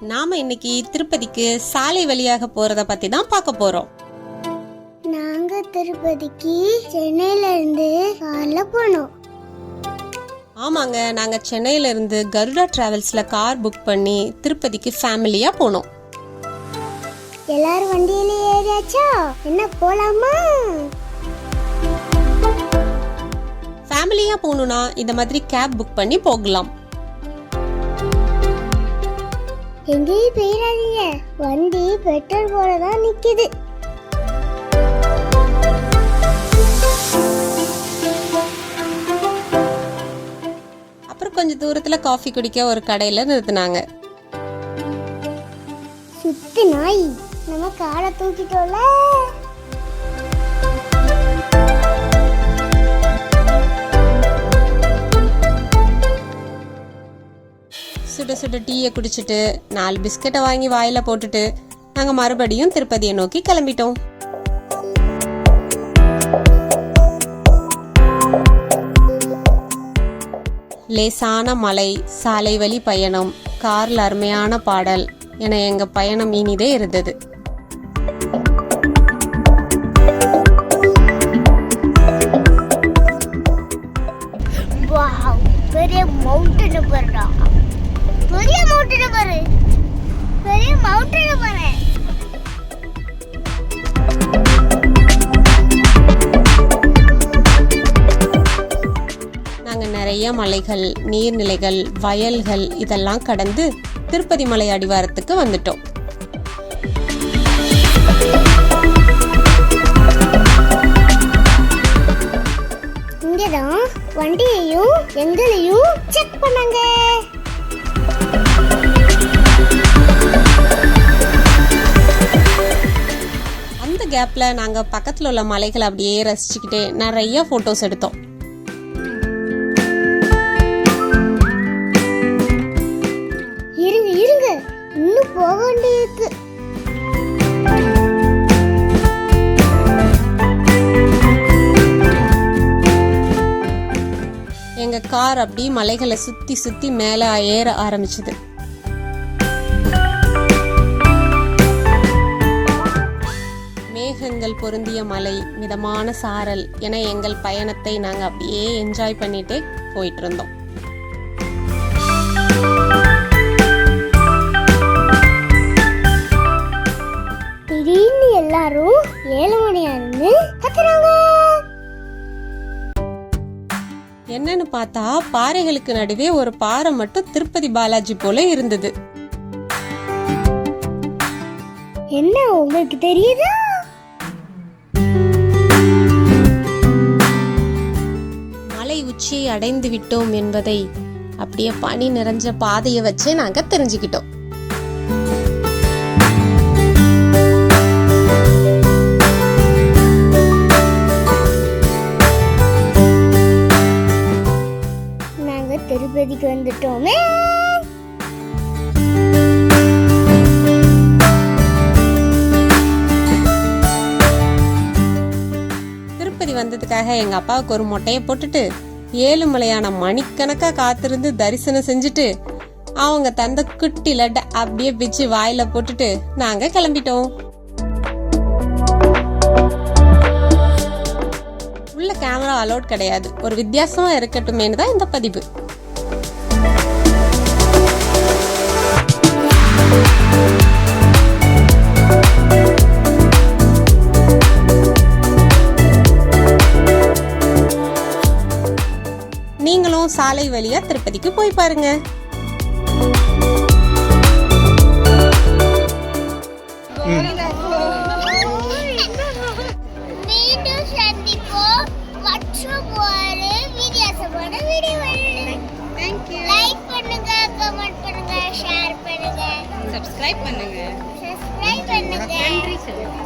நாம இன்னைக்கு திருப்பதிக்கு சாலை வழியாக போறத பத்தி தான் பார்க்க போறோம். நாங்க திருப்பதிக்கு சென்னையில இருந்து கார்ல போனோம். ஆமாங்க நாங்க சென்னையில இருந்து கருடா டிராவல்ஸ்ல கார் புக் பண்ணி திருப்பதிக்கு ஃபேமிலியா போனோம். எல்லாரும் வண்டியில ஏறியாச்சா? என்ன போலாமா? ஃபேமிலியா போகணும்னா இந்த மாதிரி கேப் புக் பண்ணி போகலாம். எங்கேயும் போயிடாதீங்க வண்டி பெட்ரோல் போல தான் நிக்குது. அப்புறம் கொஞ்சம் தூரத்துல காஃபி குடிக்க ஒரு கடையில நிறுத்தினாங்க. சுத்து நாய். நம்ம காலை தூக்கிட்டோம்ல. சுட சுட டீயை குடிச்சிட்டு நாலு பிஸ்கெட்டை வாங்கி வாயில போட்டுட்டு நாங்க மறுபடியும் திருப்பதியை நோக்கி கிளம்பிட்டோம். லேசான மலை சாலை வழி பயணம் கார்ல அருமையான பாடல் என எங்க பயணம் இனிதே இருந்தது. நிறைய மலைகள் நீர்நிலைகள் வயல்கள் இதெல்லாம் கடந்து திருப்பதி மலை அடிவாரத்துக்கு வந்துட்டோம். இங்கதான் வண்டியையும் எங்களையும் செக் பண்ணாங்க. அந்த கேப்ல நாங்க பக்கத்துல உள்ள மலைகளை அப்படியே ரசிச்சுக்கிட்டே நிறைய போட்டோஸ் எடுத்தோம். கார் அப்படி மலைகளை சுத்தி சுத்தி மேல ஏற ஆரம்பிச்சது. மேகங்கள் பொருந்திய மலை மிதமான சாரல் என எங்கள் பயணத்தை நாங்க அப்படியே என்ஜாய் பண்ணிட்டு போயிட்டு இருந்தோம் திடீர்னு எல்லாரும் ஏழு மணியா இருந்து கத்துறாங்க. என்னன்னு பார்த்தா பாறைகளுக்கு நடுவே ஒரு பாறை மட்டும் திருப்பதி பாலாஜி போல இருந்தது. என்ன உங்களுக்கு தெரியுதா? மலை உச்சியை அடைந்து விட்டோம் என்பதை அப்படியே பனி நிறைஞ்ச பாதையை வச்சே நாங்க தெரிஞ்சுக்கிட்டோம். திருப்பதிக்கு வந்துட்டோமே. திருப்பதி வந்ததுக்காக எங்க அப்பாவுக்கு ஒரு மொட்டையை போட்டுட்டு ஏழு மலையான மணிக்கணக்கா காத்திருந்து தரிசனம் செஞ்சுட்டு அவங்க தந்த குட்டி லட்டை அப்படியே பிச்சு வாயில போட்டுட்டு நாங்க கிளம்பிட்டோம். உள்ள கேமரா அலோட் கிடையாது. ஒரு வித்தியாசமா இருக்கட்டுமேனு தான் இந்த பதிவு. நீங்களும் சாலை வழியா திருப்பதிக்கு போய் பாருங்க. பண்ணுங்க கமெண்ட் பண்ணுங்க ஷேர் பண்ணுங்க. சப்ஸ்கிரைப் பண்ணுங்க. சப்ஸ்கிரைப் பண்ணுங்க